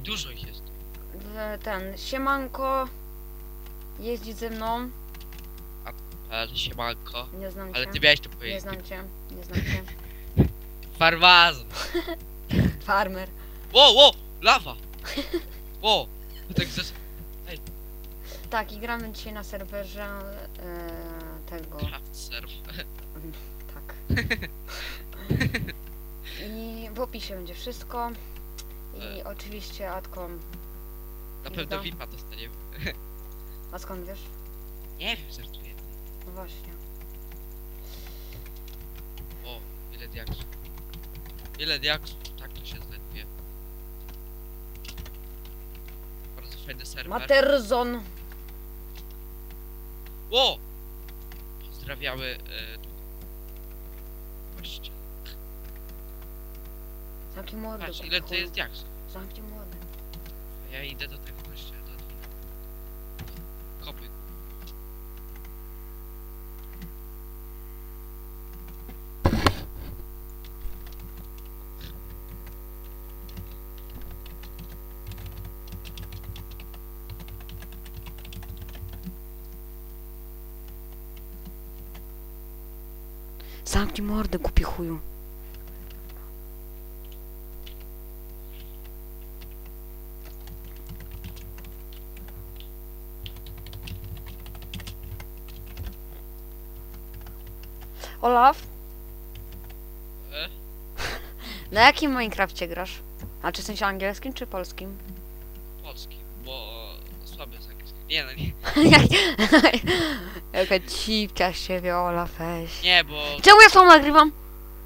dużo ich jest. E, Ten, siemanko. Jeździ ze mną. Ale siemanko. Nie znam Ale cię. ty miałeś to Nie powiedzieć. znam cię. Nie znam cię. Farmazon. Farmer. Ło, ło, lawa. Ło. To tak zas... Tak, i gramy dzisiaj na serwerze e, tego. Craft surf. Tak. I w opisie będzie wszystko. I oczywiście Adką. Na Dobra. pewno VIPa dostaniemy. A skąd wiesz? Nie wiem, żartuję. No właśnie. O, ile diaksów. Ile diaksów, tak to się znajduje. Bardzo fajny serwer. Materzon. Ło! Pozdrawiamy e, tu. Goście. Zamknij mordę. Patrz, ile to jest diaksów. Zamknij mordę. Ja idę do tego gościa, do admina. Kopuj. Zamknij mordę, głupi chuju. Olaf, E? na jakim Minecrafcie grasz? A czy w sensie angielskim czy polskim? Polski, bo słaby jest angielski. Nie no nie. Jaka cipcia z siebie, Olaf, weź. Nie, bo... Czemu ja sam nagrywam?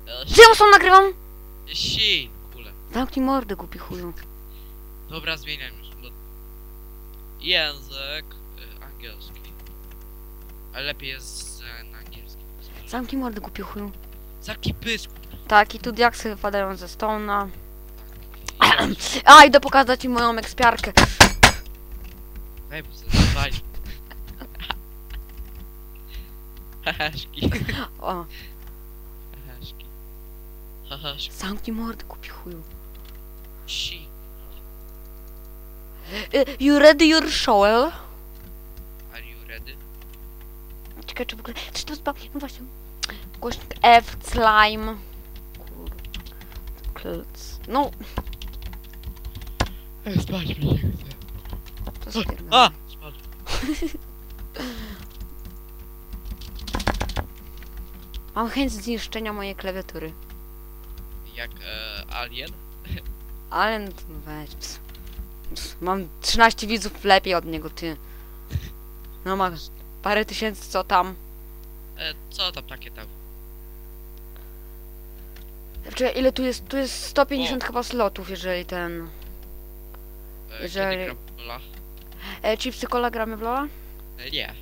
E, Czemu sam nagrywam? Si, kule. Zamknij mordę, głupi chuju. Dobra, zmieniam już. Język angielski. Ale lepiej jest e, na angielskim. Zamknij mordę, głupi chuju. Zaki pysk. Tak, i tu diaksy wypadają ze stona. A, idę pokazać ci moją ekspiarkę. Daj, bo sobie zwalił. Heheszki. O, Heheszki. Heheszki. zamknij mordę, głupi chuju. Si. Y, You ready your shovel? Are you ready? Czekaj, czy w ogóle... Czy to zba... No właśnie. Głośnik F, slime. Klc. No, Ej, spać mi nie chce. to spierdolę. A! Spadł. Mam chęć zniszczenia mojej klawiatury. Jak e, alien? Ale no to weź. Ps. Ps. Mam 13 widzów lepiej od niego, ty. No ma parę tysięcy, co tam. E, co tam takie tam? Znaczy, ile tu jest? Tu jest 150 chyba slotów, jeżeli ten... E, Jeżeli- Kiedy? E, chipsy cola gramy w Lola? E, nie.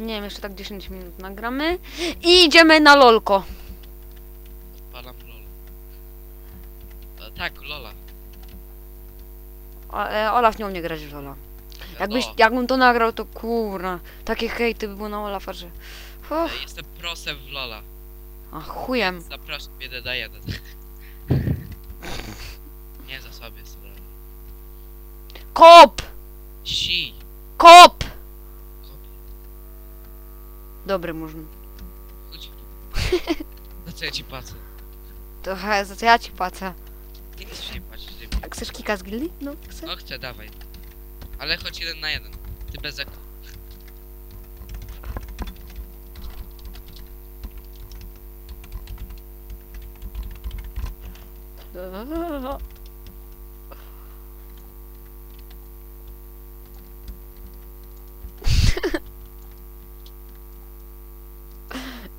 Nie wiem, jeszcze tak 10 minut nagramy. I idziemy na lolko. Odpalam Lola. E, tak, Lola. O, e, Olaf nie umie grać w Lola. Jakbyś, no, jakbym to nagrał, to kurna. Takie hejty by było na Olafa, że... Uff, e, jestem prosem w Lola. a chujem. Zapraszam jeden na jeden. nie za sobie jest Lola. Kop! Si. Kop! Kop. Dobry murzyn. Chodź. Na co ja ci płacę? To he, za co ja ci płacę? Nie chcesz się płacić, ty A chcesz kika z gildii? No, chcę. No chcę, dawaj. Ale chodź jeden na jeden. Ty bez eku.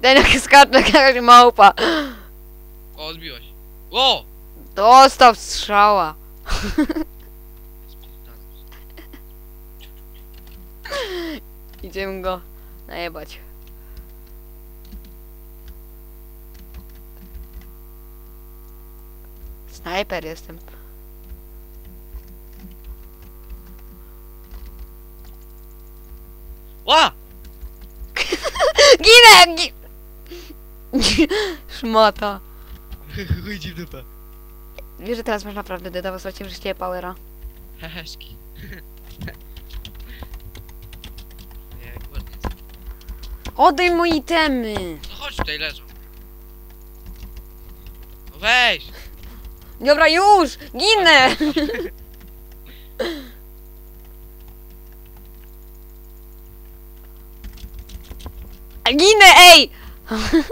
Ten jak skacze jak małpa. O, odbiłaś. O! Dostał strzała. Idziemy go najebać. Snajper jestem. Ła! Ginę! Gi... Szmata. Chodź w dupę. Wiesz, że teraz masz naprawdę dedawa, straciłem życie powera. Heheszki. Nie, ładnie. Moje itemy! No chodź tutaj leżą. No weź! Dobra, już! Ginę! Ginę, ej!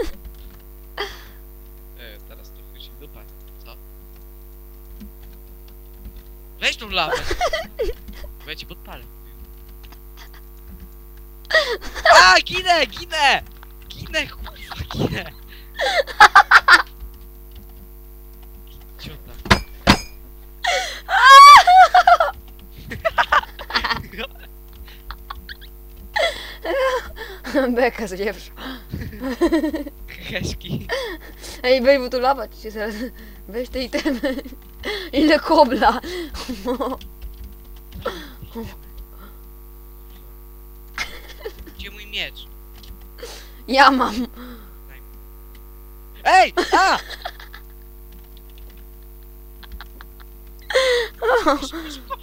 E, teraz to chuj się w dupę. Co? Weź tą lawę. Bo ja ci podpalę. A, ginę, ginę! Ginę, kurwa, ginę! Ciota. Beka zjewsza. Heszki. Ej, wej, bo tu lawa ci się zaraz... Weź te itemy. Ile kobla. miecz? Ja mam. Ej! A! Szybko, szybko, szybko! Szybko!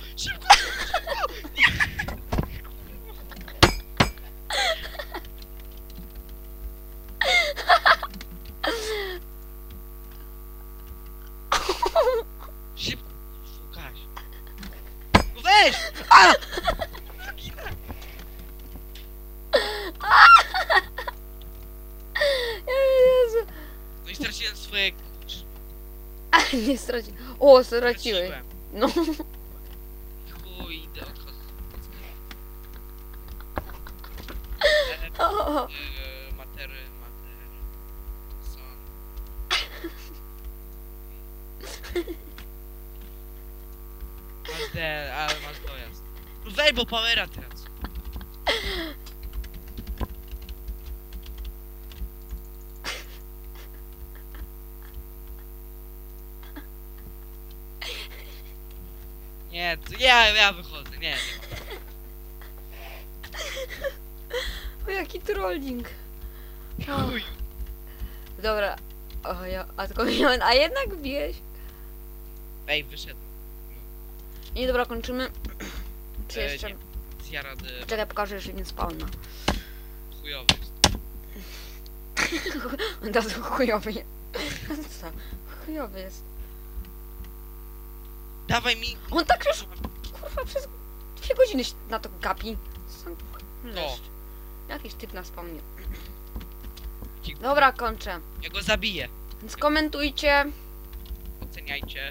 Swoje. Ale nie straci. O, straciłeś. Straciłem. No. Chuj, idę odchodzę. E, O, e, matery, matery. Są. Masz ale masz dojazd. No bo powera teraz. Nie, to ja, ja wychodzę, nie, nie. o jaki trolling. O, Chuj. dobra. O, ja, a tylko miałem, a jednak biłeś. Ej, wyszedłem. I dobra, kończymy. Czy E, jeszcze... nie. Ja rady Czekaj, pokażę jeszcze nie spawna. chujowy jest. Od razu chujowy jest. Co? Chujowy jest. Dawaj mi... On tak już, kurwa, przez dwie godziny się na to gapi. Sam leszcz. Jakiś typ na spawnie. Ci- Dobra, kończę. Ja go zabiję. Więc komentujcie, Oceniajcie.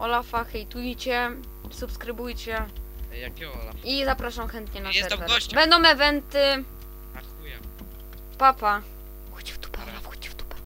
Olafa hejtujcie, subskrybujcie Ej, Jakiego Olaf? i zapraszam chętnie na Jestem serwer. gościem. Będą eventy, A chuja. papa.